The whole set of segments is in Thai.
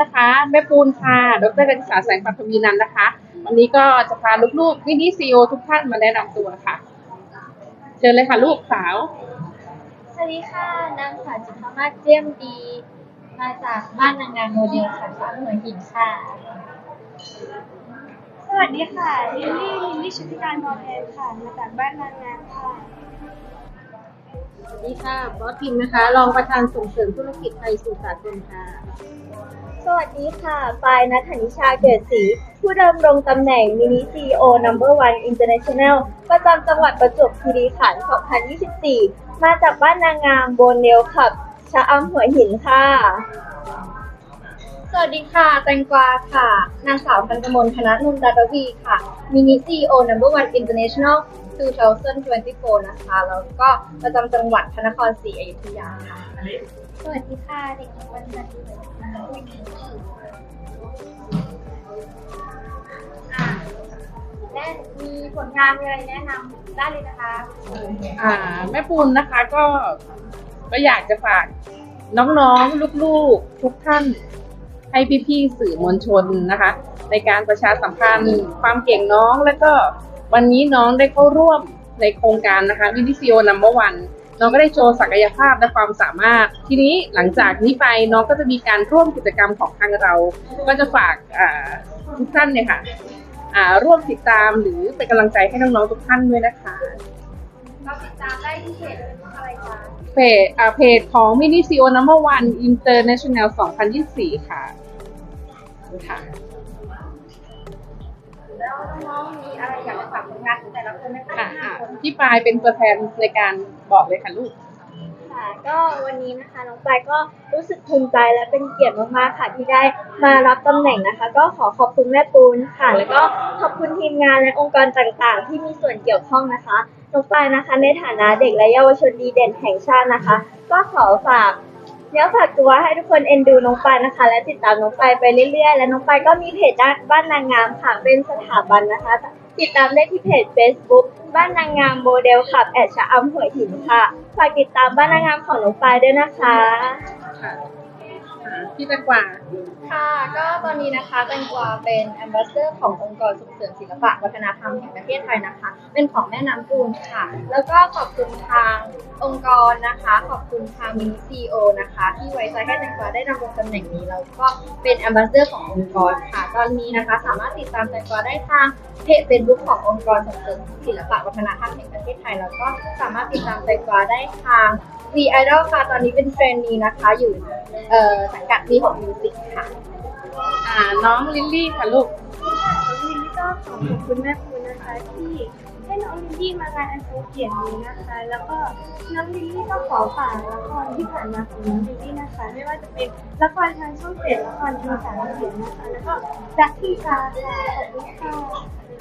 นะคะแม่ปูนค่ะ ดรกันษาแสงปัทวีนันท์นะคะ วันนี้ก็จะพาลูกๆวินิซีโอทุกท่านมาแนะนำตัวค่ะ เชิญเลยค่ะลูกสาว สวัสดีค่ะ นางสาวจิตรมาศเจียมดี มาจากบ้านนางงามโมเดลค่ะร้านหัวหินค่ะ สวัสดีค่ะ ลิลลี่ ลิลลี่ชุติการมอแพนค่ะ มาจากบ้านนางงามค่ะ สวัสดีค่ะ บอสพิมนะคะ รองประธานส่งเสริมธุรกิจไทยสู่สากลค่ะ สวัสดีค่ะปายนัทนิชาเกิดศรีผู้ดำรงตำแหน่งมินิซีโอ number one international ประจำจังหวัดประจวบคีรีขันธ์ 2024 มาจากบ้านนางงามโบนเนลขับ ชะอำหัวหินค่ะ สวัสดีค่ะ แตงกวาค่ะ นางสาวพันกมลคณะนุนดารวีค่ะ มินิซีโอ number one international 2024 นะคะ แล้วก็ประจำจังหวัดพระนครศรีอยุธยาค่ะ สวัสดีค่ะ เด็กหญิงวันจันทร์และมีผลงานมีอะไรแนะนำได้เลยนะคะ อ่า แม่ปูนนะคะก็ก็อยากจะฝากน้องๆ ลูกๆ ทุกท่าน ให้พี่ๆสื่อมวลชนนะคะ ในการประชาสัมพันธ์ความเก่งน้องแล้วก็วันนี้น้องได้เข้าร่วมในโครงการนะคะวินิซิโอนัมเบอร์วันน้องก็ได้โชว์ศักยภาพและความสามารถ ทีนี้หลังจากนี้ไปน้องก็จะมีการร่วมกิจกรรมของทางเรา ก็จะฝากทุกท่านเนี่ยค่ะร่วมติดตามหรือเป็นกำลังใจให้น้องๆทุกท่านด้วยนะคะ เราติดตามได้ที่เพจอะไรคะเพจอ่าเพจของ Mini CEO Number One International 2024ค่ะค่ะ แล้วน้องๆมีอะไรอยากจะฝากผลงานของแต่ละคนไหมคะค่ะอะพี่ปายเป็นตัวแทนในการบอกเลยค่ะลูก ค่ะ ก็วันนี้นะคะน้องปายก็รู้สึกภูมิใจและเป็นเกียรติมากๆค่ะ ที่ได้มารับตำแหน่งนะคะ ก็ขอขอบคุณแม่ปูนค่ะ แล้วก็ขอบคุณทีมงานและองค์กรต่างๆ ที่มีส่วนเกี่ยวข้องนะคะน้องปายนะคะ ในฐานะเด็กและเยาวชนดีเด่นแห่งชาตินะคะ ก็ขอฝากเนื้อฝากตัวให้ทุกคนเอ็นดูน้องปายนะคะ และติดตามน้องปายไปเรื่อยๆ และน้องปายก็มีเพจบ้านนางงามค่ะเป็นสถาบันนะคะ ติดตามได้ที่เพจ Facebook บ้านนางงามโมเดลขับแอดชะอำหัวหินค่ะ ฝากติดตามบ้านนางงามของน้องปายด้วยนะคะ ค่ะอ่าพี่แตงกวาค่ะ ก็ตอนนี้นะคะแตงกวาเป็นแอมบาสเดอร์ขององค์กรส่งเสริมศิลปะวัฒนธรรมแห่งประเทศไทยนะคะ เป็นของแม่น้ำปูนค่ะ แล้วก็ขอบคุณทาง องค์กรนะคะ ขอบคุณทางมินิซีโอนะคะ ที่ไว้ใจให้แตงกวาได้ดำรงตำแหน่งนี้แล้วก็เป็นแอมบาสเดอร์ขององค์กรค่ะ ตอนนี้นะคะสามารถติดตามแตงกวาได้ทางเพจเฟซบุ๊กขององค์กรส่งเสริมศิลปะวัฒนธรรมแห่งประเทศไทย แล้วก็สามารถติดตามแตงกวาได้ทาง V Idol ค่ะ ตอนนี้เป็นเทรนนีนะคะ อยู่เอ่อสังกัด V6 Music ค่ะอ่าน้องลิลลี่ค่ะลูกน้องลิลลี่ก็ขอขอบคุณแม่ปูนะคะที่ ให้น้องลิลลี่มางานอันทรงเกียรตินี้นะคะ แล้วก็น้องลิลลี่ก็ขอฝากละครที่ผ่านมาของน้องลิลลี่นะคะ ไม่ว่าจะเป็นละครทางช่องเจ็ดละครทางสารคดีนะคะ แล้วก็รักที่ตาค่ะขอบคุณค่ะ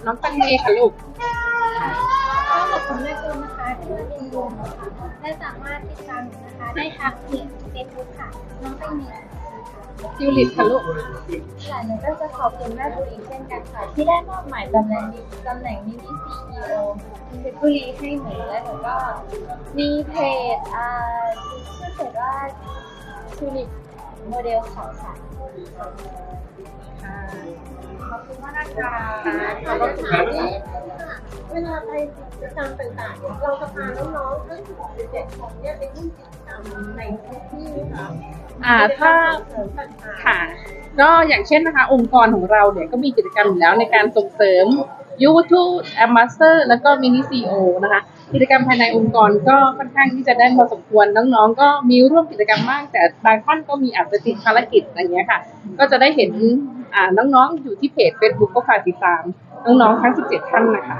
น้องตังเมค่ะลูกก็ขอบคุณแม่ตูนนะคะที่มาเรียนรู้นะคะและสามารถติดตามนะคะได้ทางเพจเฟซบุ๊กค่ะ น้องแตงเม ทิวลิปค่ะลูกค่ะหนูก็จะขอบคุณแม่บุรีเช่นกันค่ะ ที่ได้มอบหมายตำแหน่งนี้ตำแหน่งมินิซีอีโอเพชรบุรีให้หนูและหนูก็มีเพจอ่าชื่อเพจว่าทูลิปโมเดลเขาค่ะค่ะขอบคุณมากนะคะขอบคุณค่ะ วลาไปกิจกรรมต่างๆ เราจะพาน้องๆทั้ง16 17คนเนี่ยไปร่วมกิจกรรมในพื้นที่ค่ะอ่าถ้าค่ะก็อย่างเช่นนะคะ องค์กรของเราเนี่ยก็มีกิจกรรมอยู่แล้วในการส่งเสริมยูทูบแอมบาสเตอร์แล้วก็มินิซีโอนะคะกิจกรรมภายในองค์กรก็ค่อนข้างที่จะได้พอสมควรน้องๆ ก็มีร่วมกิจกรรมมากแต่บางท่านก็มีอาจจะติดภารกิจอะไรเงี้ยค่ะ ก็จะได้เห็นอ่าน้องๆอยู่ที่เพจ Facebook ก็ฝากติดตาม น้องๆทั้ง 17 ท่านนะคะ